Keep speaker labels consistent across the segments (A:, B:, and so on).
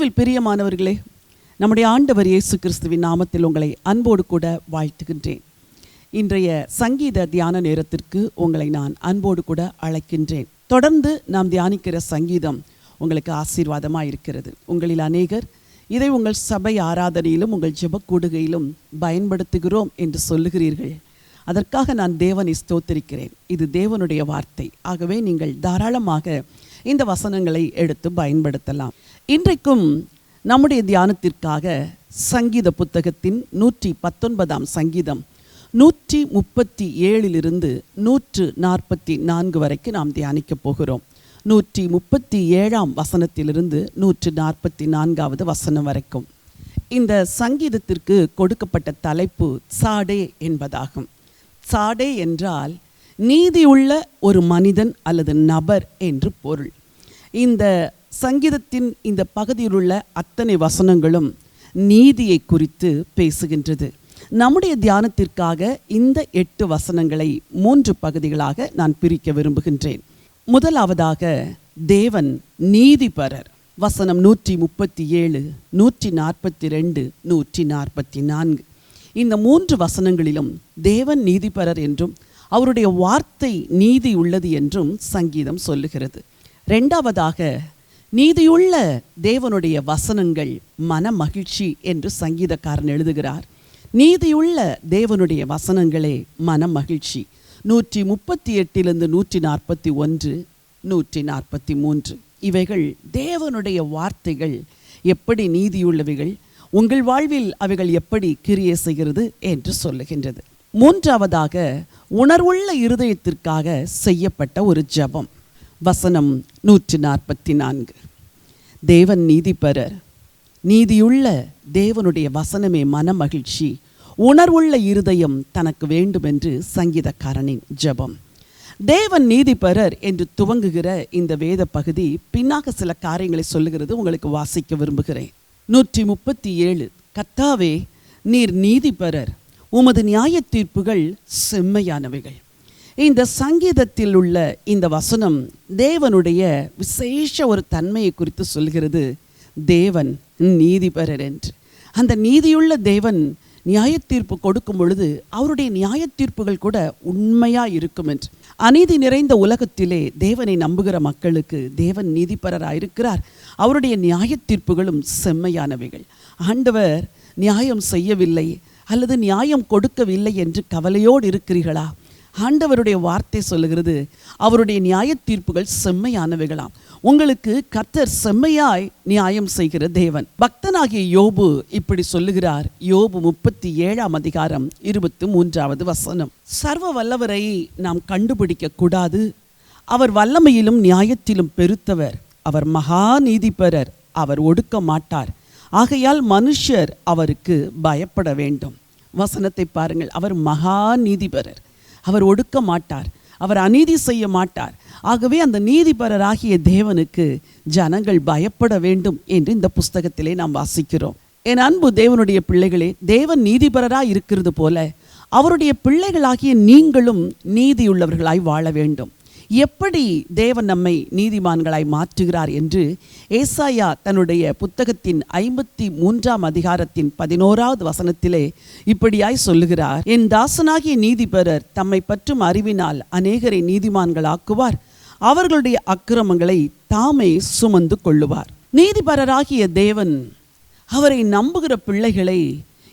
A: கிறிஸ்துவில் பிரியமானவர்களே நம்முடைய ஆண்டவர் இயேசு கிறிஸ்துவின் நாமத்தில் உங்களை அன்போடு கூட வாழ்த்துகின்றேன். இன்றைய சங்கீத தியான நேரத்திற்கு உங்களை நான் அன்போடு கூட அழைக்கின்றேன். தொடர்ந்து நாம் தியானிக்கிற சங்கீதம் உங்களுக்கு ஆசீர்வாதமாக இருக்கிறது. உங்களில் அநேகர் இதை உங்கள் சபை ஆராதனையிலும் உங்கள் ஜெபக்கூடுகையிலும் பயன்படுத்துகிறோம் என்று சொல்லுகிறீர்கள். அதற்காக நான் தேவனை ஸ்தோத்திரிக்கிறேன். இது தேவனுடைய வார்த்தை. ஆகவே நீங்கள் தாராளமாக இந்த வசனங்களை எடுத்து பயன்படுத்தலாம். இன்றைக்கும் நம்முடைய தியானத்திற்காக சங்கீத புத்தகத்தின் நூற்றி பத்தொன்பதாம் சங்கீதம் நூற்றி முப்பத்தி ஏழிலிருந்து நூற்று நாற்பத்தி நான்கு வரைக்கும் நாம் தியானிக்கப் போகிறோம். நூற்றி முப்பத்தி ஏழாம் வசனத்திலிருந்து நூற்று நாற்பத்தி நான்காவது வசனம் வரைக்கும். இந்த சங்கீதத்திற்கு கொடுக்கப்பட்ட தலைப்பு சாடே என்பதாகும். சாடே என்றால் நீதி உள்ள ஒரு மனிதன் அல்லது நபர் என்று பொருள். இந்த சங்கீதத்தின் இந்த பகுதியில் உள்ள அத்தனை வசனங்களும் நீதியை குறித்து பேசுகின்றது. நம்முடைய தியானத்திற்காக இந்த எட்டு வசனங்களை மூன்று பகுதிகளாக நான் பிரிக்க விரும்புகின்றேன். முதலாவதாக தேவன் நீதிபரர். வசனம் நூற்றி முப்பத்தி ஏழு நூற்றி நாற்பத்தி ரெண்டு நூற்றி நாற்பத்தி நான்கு. இந்த மூன்று வசனங்களிலும் தேவன் நீதிபரர் என்றும் அவருடைய வார்த்தை நீதி உள்ளது என்றும் சங்கீதம் சொல்லுகிறது. ரெண்டாவதாக நீதியுள்ள தேவனுடைய வசனங்கள் மன மகிழ்ச்சி என்று சங்கீதக்காரன் எழுதுகிறார். நீதியுள்ள தேவனுடைய வசனங்களே மன மகிழ்ச்சி. நூற்றி முப்பத்தி எட்டிலிருந்து நூற்றி நாற்பத்தி ஒன்று நூற்றி நாற்பத்தி மூன்று. இவைகள் தேவனுடைய வார்த்தைகள். எப்படி நீதியுள்ளவைகள்? உங்கள் வாழ்வில் அவைகள் எப்படி கிரியை செய்கிறது? என்று சொல்லுகின்றது. மூன்றாவதாக உணர்வுள்ள இருதயத்திற்காக செய்யப்பட்ட ஒரு ஜெபம். வசனம் நூற்றி நாற்பத்தி நான்கு தேவன் நீதிபரர் நீதியுள்ள தேவனுடைய வசனமே மனமகிழ்ச்சி. உணர்வுள்ள இருதயம் தனக்கு வேண்டும் என்று சங்கீதக்காரனின் ஜெபம். தேவன் நீதிபரர் என்று துவங்குகிற இந்த வேத பகுதி பின்னாக சில காரியங்களை சொல்லுகிறது உங்களுக்கு வாசிக்க விரும்புகிறேன். நூற்றி முப்பத்தி ஏழு. கத்தாவே நீர் நீதிபரர் உமது நியாய தீர்ப்புகள் செம்மையானவைகள். இந்த சங்கீதத்தில் உள்ள இந்த வசனம் தேவனுடைய விசேஷ ஒரு தன்மையை குறித்து சொல்கிறது. தேவன் நீதிபரர் என்று. அந்த நீதியுள்ள தேவன் நியாய தீர்ப்பு கொடுக்கும் பொழுது அவருடைய நியாய தீர்ப்புகள் கூட உண்மையா இருக்கும் என்று. அநீதி நிறைந்த உலகத்திலே தேவனை நம்புகிற மக்களுக்கு தேவன் நீதிபரராக இருக்கிறார். அவருடைய நியாய தீர்ப்புகளும் செம்மையானவைகள். ஆண்டவர் நியாயம் செய்யவில்லை அல்லது நியாயம் கொடுக்கவில்லை என்று கவலையோடு இருக்கிறீர்களா? ஆண்டவருடைய வார்த்தை சொல்லுகிறது அவருடைய நியாய தீர்ப்புகள் செம்மையானவைகளாம். உங்களுக்கு கர்த்தர் செம்மையாய் நியாயம் செய்கிற தேவன். பக்தனாகிய யோபு இப்படி சொல்லுகிறார். யோபு முப்பத்தி ஏழாம் அதிகாரம் இருபத்தி மூன்றாவது வசனம். சர்வ வல்லவரை நாம் கண்டுபிடிக்க கூடாது. அவர் வல்லமையிலும் நியாயத்திலும் பெருத்தவர். அவர் மகா நீதிபரர். அவர் ஒடுக்க மாட்டார். ஆகையால் மனுஷர் அவருக்கு பயப்பட வேண்டும். வசனத்தை பாருங்கள். அவர் மகா நீதிபரர். அவர் ஒடுக்க மாட்டார். அவர் அநீதி செய்ய மாட்டார். ஆகவே அந்த நீதிபரராகிய தேவனுக்கு ஜனங்கள் பயப்பட வேண்டும் என்று இந்த புஸ்தகத்திலே நாம் வாசிக்கிறோம். என் அன்பு தேவனுடைய பிள்ளைகளே தேவன் நீதிபரராக இருக்கிறது போல அவருடைய பிள்ளைகளாகிய நீங்களும் நீதியுள்ளவர்களாய் வாழ வேண்டும். எப்படி தேவன் நம்மை நீதிமான்களாய் மாற்றுகிறார் என்று ஏசாயா தன்னுடைய புத்தகத்தின் ஐம்பத்தி மூன்றாம் அதிகாரத்தின் பதினோராவது வசனத்திலே இப்படியாய் சொல்லுகிறார். என் தாசனாகிய நீதிபரர் தம்மை பற்றும் அறிவினால் அநேகரை நீதிமான்களாக்குவார். அவர்களுடைய அக்கிரமங்களை தாமே சுமந்து கொள்ளுவார். நீதிபரராகிய தேவன் அவரை நம்புகிற பிள்ளைகளை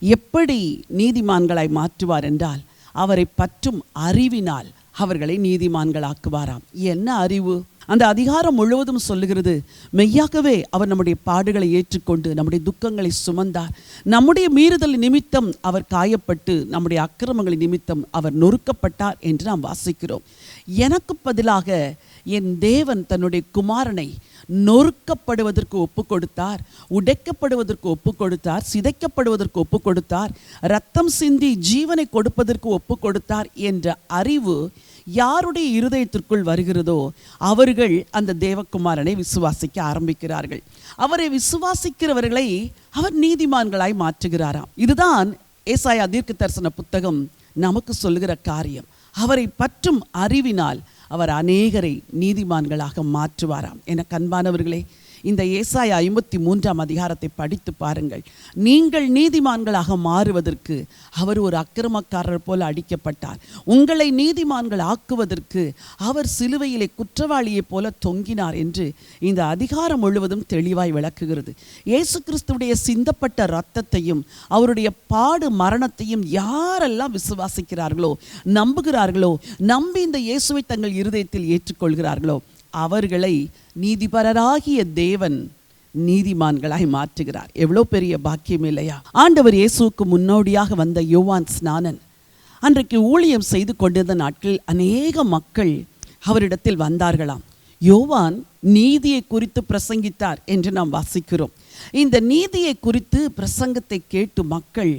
A: எப்படி நீதிமான்களாய் மாற்றுவார் என்றால் அவரை பற்றும் அறிவினால் அவர்களை நீதிமான்களாக்குவாராம். என்ன அறிவு? அந்த அதிகாரம் முழுவதும் சொல்லுகிறது மெய்யாகவே அவர் நம்முடைய பாடுகளை ஏற்றுக்கொண்டு நம்முடைய துக்கங்களை சுமந்தார். நம்முடைய மீறுதல் நிமித்தம் அவர் காயப்பட்டு நம்முடைய அக்கிரமங்களின் நிமித்தம் அவர் நொறுக்கப்பட்டார் என்று நாம் வாசிக்கிறோம். எனக்கு பதிலாக என் தேவன் தன்னுடைய குமாரனை நொறுக்கப்படுவதற்கு ஒப்பு கொடுத்தார் உடைக்கப்படுவதற்கு ஒப்பு கொடுத்தார் சிதைக்கப்படுவதற்கு ஒப்பு கொடுத்தார் ரத்தம் சிந்தி ஜீவனை கொடுப்பதற்கு ஒப்பு கொடுத்தார் என்ற அறிவு யாருடைய இருதயத்திற்குள் வருகிறதோ அவர்கள் அந்த தேவகுமாரனை விசுவாசிக்க ஆரம்பிக்கிறார்கள். அவரை விசுவாசிக்கிறவர்களை அவர் நீதிமான்களாய் மாற்றுகிறாராம். இதுதான் ஏசாயா தீர்க்க தரிசன புத்தகம் நமக்கு சொல்லுகிற காரியம். அவரை பற்றும் அறிவினால் அவர் அநேகரை நீதிமான்களாக மாற்றுவாராம். என கண்பானவர்களே இந்த ஏசாய ஐம்பத்தி மூன்றாம் அதிகாரத்தை படித்து பாருங்கள். நீங்கள் நீதிமான்களாக மாறுவதற்கு அவர் ஒரு அக்கிரமக்காரர் போல அடிக்கப்பட்டார். உங்களை நீதிமான்கள் ஆக்குவதற்கு அவர் சிலுவையிலே குற்றவாளியைப் போல தொங்கினார் என்று இந்த அதிகாரம் முழுவதும் தெளிவாய் விளக்குகிறது. இயேசு கிறிஸ்துடைய சிந்தப்பட்ட இரத்தத்தையும் அவருடைய பாடு மரணத்தையும் யாரெல்லாம் விசுவாசிக்கிறார்களோ நம்புகிறார்களோ நம்பி இந்த இயேசுவை தங்கள் இருதயத்தில் ஏற்றுக்கொள்கிறார்களோ அவர்களை நீதிபரராகிய தேவன் நீதிமான்களாய் மாற்றுகிறார். எவ்வளோ பெரிய பாக்கியம் இல்லையா? ஆண்டவர் இயேசுக்கு முன்னோடியாக வந்த யோவான் ஸ்நானன் அன்றைக்கு ஊழியம் செய்து கொண்டிருந்த நாட்களில் அநேக மக்கள் அவரிடத்தில் வந்தார்களாம். யோவான் நீதியை குறித்து பிரசங்கித்தார் என்று நாம் வாசிக்கிறோம். இந்த நீதியை குறித்து பிரசங்கத்தை கேட்டு மக்கள்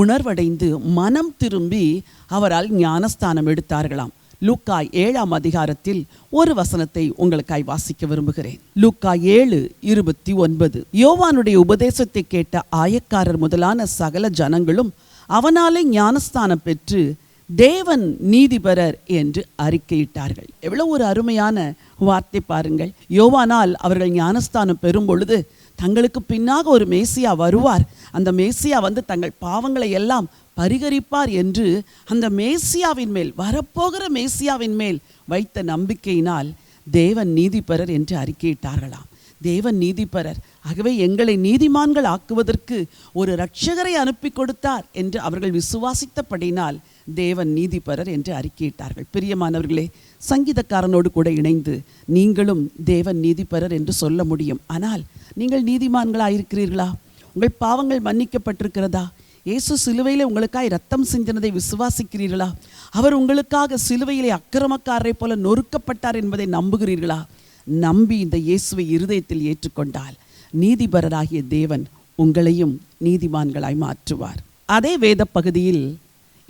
A: உணர்வடைந்து மனம் திரும்பி அவரால் ஞானஸ்தானம் எடுத்தார்களாம். லூக்காய் ஏழாம் அதிகாரத்தில் ஒரு வசனத்தை உங்களுக்காய் வாசிக்க விரும்புகிறேன். லூக்காய் ஏழு இருபத்தி ஒன்பது. யோவானுடைய உபதேசத்தை கேட்ட ஆயக்காரர் முதலான சகல ஜனங்களும் அவனாலே ஞானஸ்தானம் பெற்று தேவன் நீதிபரர் என்று அறிக்கையிட்டார்கள். எவ்வளவு ஒரு அருமையான வார்த்தை பாருங்கள். யோவானால் அவர்கள் ஞானஸ்தானம் பெறும் பொழுது தங்களுக்கு பின்னாக ஒரு மேசியா வருவார். அந்த மேசியா வந்து தங்கள் பாவங்களை எல்லாம் பரிகரிப்பார் என்று அந்த மேசியாவின் மேல் வரப்போகிற மேசியாவின் மேல் வைத்த நம்பிக்கையினால் தேவன் நீதிபரர் என்று அறிக்கையிட்டார்களாம். தேவன் நீதிபரர் ஆகவே எங்களை நீதிமான்கள் ஆக்குவதற்கு ஒரு ரட்சகரை அனுப்பி கொடுத்தார் என்று அவர்கள் விசுவாசித்தபடினால் தேவன் நீதிபரர் என்று அறிக்கையிட்டார்கள். பிரியமானவர்களே சங்கீதக்காரனோடு கூட இணைந்து நீங்களும் தேவன் நீதிபரர் என்று சொல்ல முடியும். ஆனால் நீங்கள் நீதிமான்களாயிருக்கிறீர்களா? உங்கள் பாவங்கள் மன்னிக்கப்பட்டிருக்கிறதா? இயேசு சிலுவையில் உங்களுக்காய் ரத்தம் சிந்தினதை விசுவாசிக்கிறீர்களா? அவர் உங்களுக்காக சிலுவையிலே அக்கிரமக்காரரை போல நொறுக்கப்பட்டார் என்பதை நம்புகிறீர்களா? நம்பி இந்த இயேசுவை இருதயத்தில் ஏற்றுக்கொண்டால் நீதிபரராகிய தேவன் உங்களையும் நீதிமான்களாய் மாற்றுவார். அதே வேத பகுதியில்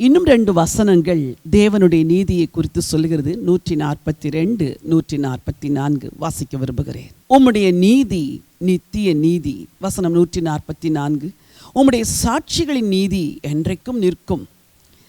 A: இன்னும் ரெண்டு வசனங்கள் தேவனுடைய நீதியை குறித்து சொல்லுகிறது. நூற்றி நாற்பத்தி ரெண்டு நூற்றி நாற்பத்தி நான்கு வாசிக்க விரும்புகிறேன். உம்முடைய நீதி நித்திய நீதி. வசனம் நூற்றி நாற்பத்தி நான்கு உம்முடைய சாட்சிகளின் நீதி என்றைக்கும் நிற்கும்.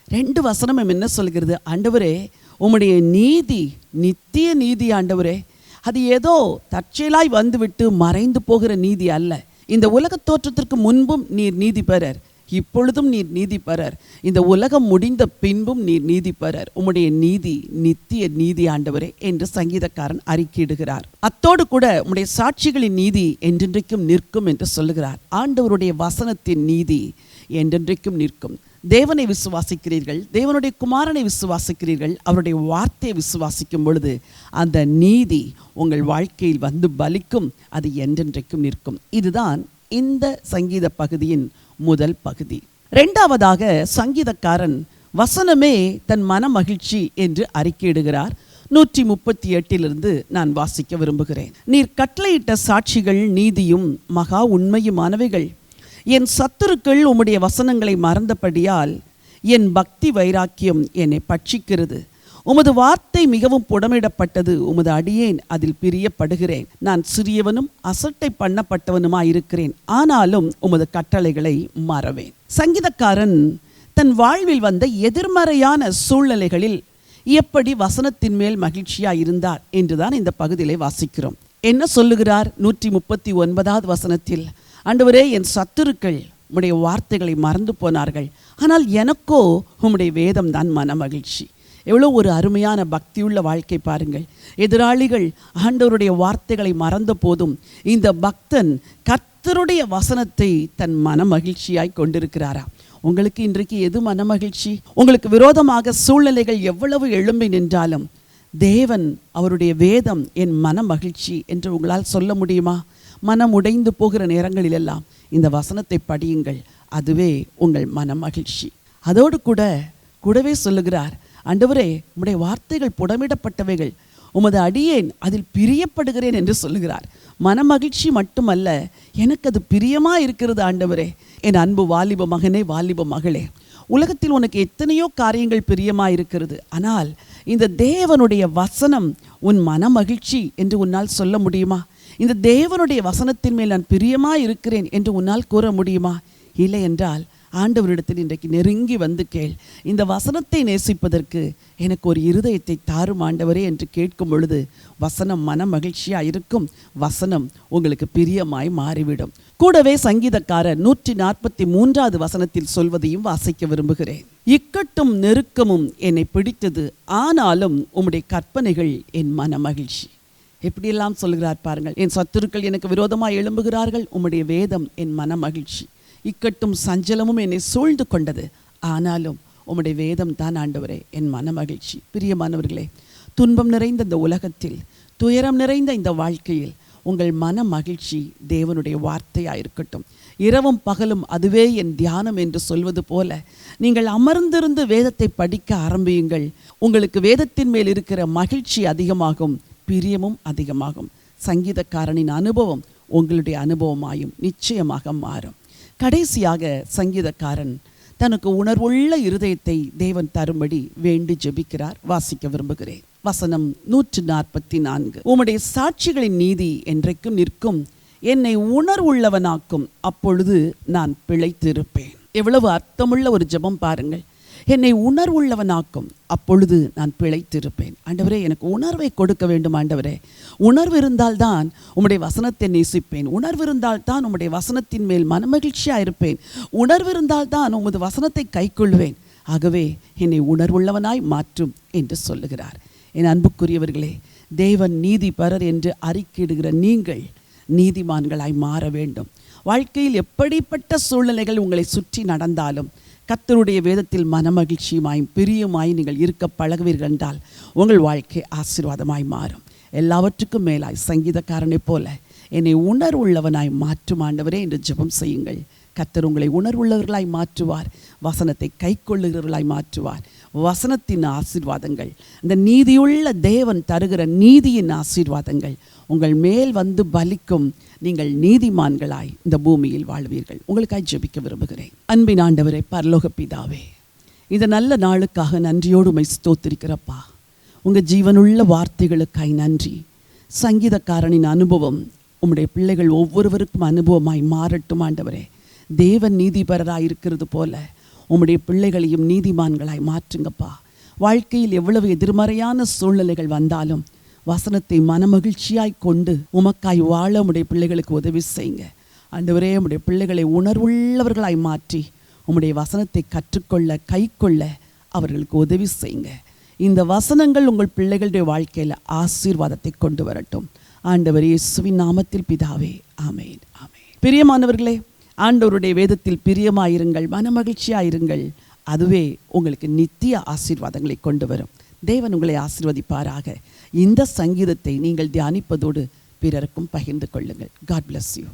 A: ரெண்டு வசனமும் என்ன சொல்கிறது? ஆண்டவரே உம்முடைய நீதி நித்திய நீதி ஆண்டவரே அது ஏதோ தற்செயலாய் வந்துவிட்டு மறைந்து போகிற நீதி அல்ல. இந்த உலகத் தோற்றத்திற்கு முன்பும் நீர் நீதி பெறர். இப்பொழுதும் நீர் நீதிபரர் இந்த உலகம் முடிந்த பின்பும் நீர் நீதிபரர் உம்முடைய நீதி நித்திய நீதி ஆண்டவரே என்று சங்கீதக்காரன் அறிக்கையிடுகிறார். அத்தோடு கூட உம்முடைய சாட்சிகளின் நீதி என்றென்றைக்கும் நிற்கும் என்று சொல்லுகிறார். ஆண்டவருடைய வசனத்தின் நீதி என்றென்றைக்கும் நிற்கும். தேவனை விசுவாசிக்கிறீர்கள் தேவனுடைய குமாரனை விசுவாசிக்கிறீர்கள் அவருடைய வார்த்தையை விசுவாசிக்கும் பொழுது அந்த நீதி உங்கள் வாழ்க்கையில் வந்து பலிக்கும் அது என்றென்றைக்கும் நிற்கும். இதுதான் இந்த சங்கீத பகுதியின் முதல் பகுதி. ரெண்டாவதாக சங்கீதக்காரன் வசனமே தன் மன மகிழ்ச்சி என்று அறிக்கையிடுகிறார். நூற்றி முப்பத்தி எட்டிலிருந்து நான் வாசிக்க விரும்புகிறேன். நீர் கட்டளையிட்ட சாட்சிகள் நீதியும் மகா உண்மையுமானவைகள். என் சத்துருக்கள் உம்முடைய வசனங்களை மறந்தபடியால் என் பக்தி வைராக்கியம் என்னை பட்சிக்கிறது. உமது வார்த்தை மிகவும் புடமிடப்பட்டது உமது அடியேன் அதில் பிரியப்படுகிறேன். நான் சிறியவனும் அசட்டை பண்ணப்பட்டவனுமாயிருக்கிறேன். ஆனாலும் உமது கட்டளைகளை மறவேன். சங்கீதக்காரன் தன் வாழ்வில் வந்த எதிர்மறையான சூழ்நிலைகளில் எப்படி வசனத்தின் மேல் மகிழ்ச்சியாக இருந்தார் என்றுதான் இந்த பகுதியிலே வாசிக்கிறோம். என்ன சொல்லுகிறார்? நூற்றி முப்பத்தி ஒன்பதாவது வசனத்தில் ஆண்டவரே என் சத்துருக்கள் உம்முடைய வார்த்தைகளை மறந்து போனார்கள். ஆனால் எனக்கோ உம்முடைய வேதம் தான் மன மகிழ்ச்சி எவ்வளோ ஒரு அருமையான பக்தியுள்ள வாழ்க்கை பாருங்கள். எதிராளிகள் ஆண்டவருடைய வார்த்தைகளை மறந்த போதும் இந்த பக்தன் கர்த்தருடைய வசனத்தை தன் மன மகிழ்ச்சியாய் கொண்டிருக்கிறாரா? உங்களுக்கு இன்றைக்கு எது மன மகிழ்ச்சி உங்களுக்கு விரோதமாக சூழ்நிலைகள் எவ்வளவு எழும்பி நின்றாலும் தேவன் அவருடைய வேதம் என் மன மகிழ்ச்சி என்று உங்களால் சொல்ல முடியுமா? மனம் உடைந்து போகிற நேரங்களிலெல்லாம் இந்த வசனத்தை படியுங்கள். அதுவே உங்கள் மன மகிழ்ச்சி அதோடு கூட கூடவே சொல்லுகிறார் ஆண்டவரே உம்முடைய வார்த்தைகள் புடமிடப்பட்டவைகள். உமது அடியேன் அதில் பிரியப்படுகிறேன் என்று சொல்லுகிறார். மனமகிழ்ச்சி மட்டுமல்ல எனக்கு அது பிரியமா இருக்கிறது ஆண்டவரே. என் அன்பு வாலிப மகனே வாலிப மகளே உலகத்தில் உனக்கு எத்தனையோ காரியங்கள் பிரியமா இருக்கிறது. ஆனால் இந்த தேவனுடைய வசனம் உன் மனமகிழ்ச்சி என்று உன்னால் சொல்ல முடியுமா? இந்த தேவனுடைய வசனத்தின் மேல் நான் பிரியமா இருக்கிறேன் என்று உன்னால் கூற முடியுமா? இல்லை என்றால் ஆண்டவரிடத்தில் இன்றைக்கு நெருங்கி வந்து கேள். இந்த வசனத்தை நேசிப்பதற்கு எனக்கு ஒரு இருதயத்தை தாரும் ஆண்டவரே என்று கேட்கும் பொழுது வசனம் மன மகிழ்ச்சியாக இருக்கும். வசனம் உங்களுக்கு பிரியமாய் மாறிவிடும். கூடவே சங்கீதக்காரர் நூற்றி நாற்பத்தி மூன்றாவது வசனத்தில் சொல்வதையும் வாசிக்க விரும்புகிறேன். இக்கட்டும் நெருக்கமும் என்னை பிடித்தது ஆனாலும் உம்முடைய கற்பனைகள் என் மன மகிழ்ச்சி. எப்படியெல்லாம் சொல்கிறார் பாருங்கள். என் சத்துருக்கள் எனக்கு விரோதமாக எழும்புகிறார்கள் உம்முடைய வேதம் என் மன மகிழ்ச்சி. இக்கட்டும் சஞ்சலமும் என்னை சூழ்ந்து கொண்டது. ஆனாலும் உம்முடைய வேதம் தான் ஆண்டவரே என் மன மகிழ்ச்சி பிரியமானவர்களே துன்பம் நிறைந்த இந்த உலகத்தில் துயரம் நிறைந்த இந்த வாழ்க்கையில் உங்கள் மன மகிழ்ச்சி தேவனுடைய வார்த்தையாக இருக்கட்டும். இரவும் பகலும் அதுவே என் தியானம் என்று சொல்வது போல நீங்கள் அமர்ந்திருந்து வேதத்தை படிக்க ஆரம்பியுங்கள். உங்களுக்கு வேதத்தின் மேல் இருக்கிற மகிழ்ச்சி அதிகமாகும் பிரியமும் அதிகமாகும். சங்கீதக்காரனின் அனுபவம் உங்களுடைய அனுபவமாயும் நிச்சயமாக மாறும். கடைசியாக சங்கீதக்காரன் தனக்கு உணர்வுள்ள இருதயத்தை தேவன் தரும்படி வேண்டி ஜெபிக்கிறார். வாசிக்க விரும்புகிறேன். வசனம் நூற்று நாற்பத்தி நான்கு உம்முடைய சாட்சிகளின் நீதி என்றைக்கும் நிற்கும். என்னை உணர்வுள்ளவனாக்கும். அப்பொழுது நான் பிழைத்திருப்பேன். எவ்வளவு அர்த்தமுள்ள ஒரு ஜெபம் பாருங்கள். என்னை உணர்வுள்ளவனாக்கும். அப்பொழுது நான் பிழைத்திருப்பேன். ஆண்டவரே எனக்கு உணர்வை கொடுக்க வேண்டும் ஆண்டவரே. உணர்வு இருந்தால்தான் உம்முடைய வசனத்தை நேசிப்பேன். உணர்வு இருந்தால்தான் உம்முடைய வசனத்தின் மேல் மனமகிழ்ச்சியாக இருப்பேன். உணர்வு இருந்தால்தான் உமது வசனத்தை கைக்கொள்வேன். ஆகவே என்னை உணர்வுள்ளவனாய் மாற்றும் என்று சொல்லுகிறார். என் அன்புக்குரியவர்களே தேவன் நீதிபரர் என்று அறிக்கையிடுகிற நீங்கள் நீதிமான்களாய் மாற வேண்டும். வாழ்க்கையில் எப்படிப்பட்ட சூழ்நிலைகள் உங்களை சுற்றி நடந்தாலும் கத்தருடைய வேதத்தில் மனமகிழ்ச்சியுமாயும் பிரியுமாய் நீங்கள் இருக்க பழகுவீர்கள் என்றால் உங்கள் வாழ்க்கை ஆசீர்வாதமாய் மாறும். எல்லாவற்றுக்கும் மேலாய் சங்கீதக்காரனைப் போல என்னை உணர்வுள்ளவனாய் மாற்றும் ஆண்டவரே என்று ஜெபம் செய்யுங்கள். கத்தர் உங்களை உணர்வுள்ளவர்களாய் மாற்றுவார் வசனத்தை கைக்கொள்ளுகிறவர்களாய் மாற்றுவார். வசனத்தின் ஆசீர்வாதங்கள் இந்த நீதியுள்ள தேவன் தருகிற நீதியின் ஆசீர்வாதங்கள் உங்கள் மேல் வந்து பலிக்கும் நீங்கள் நீதிமான்களாய் இந்த பூமியில் வாழ்வீர்கள். உங்களுக்காய் ஜெபிக்க விரும்புகிறேன். அன்பின் ஆண்டவரே பரலோக பிதாவே இந்த நல்ல நாளுக்காக நன்றியோடு உமை ஸ்தோத்திருக்கிறப்பா. உங்கள் ஜீவனுள்ள வார்த்தைகளுக்காய் நன்றி. சங்கீதக்காரனின் அனுபவம் உம்முடைய பிள்ளைகள் ஒவ்வொருவருக்கும் அனுபவமாய் மாறட்டும் ஆண்டவரே. தேவன் நீதிபரராய் இருக்கிறது போல உம்முடைய பிள்ளைகளையும் நீதிமான்களாய் மாற்றுங்கப்பா. வாழ்க்கையில் எவ்வளவு எதிர்மறையான சூழ்நிலைகள் வந்தாலும் வசனத்தை மனமகிழ்ச்சியாய் கொண்டு உமக்காய் வாழ உடைய பிள்ளைகளுக்கு உதவி செய்யுங்க. ஆண்டவரே உடைய பிள்ளைகளை உணர்வுள்ளவர்களாய் மாற்றி உம்முடைய வசனத்தை கற்றுக்கொள்ள கை கொள்ள அவர்களுக்கு உதவி செய்யுங்க. இந்த வசனங்கள் உங்கள் பிள்ளைகளுடைய வாழ்க்கையில் ஆசீர்வாதத்தை கொண்டு வரட்டும். ஆண்டவர் இயேசுவின் நாமத்தில் பிதாவே ஆமேன் ஆமேன். பிரியமானவர்களே ஆண்டவருடைய வேதத்தில் பிரியமாயிருங்கள் மனமகிழ்ச்சியாயிருங்கள். அதுவே உங்களுக்கு நித்திய ஆசீர்வாதங்களை கொண்டு வரும். தேவன் உங்களை ஆசிர்வதிப்பாராக. இந்த சங்கீதத்தை நீங்கள் தியானிப்பதோடு பிறருக்கும் பகிர்ந்து கொள்ளுங்கள். God bless you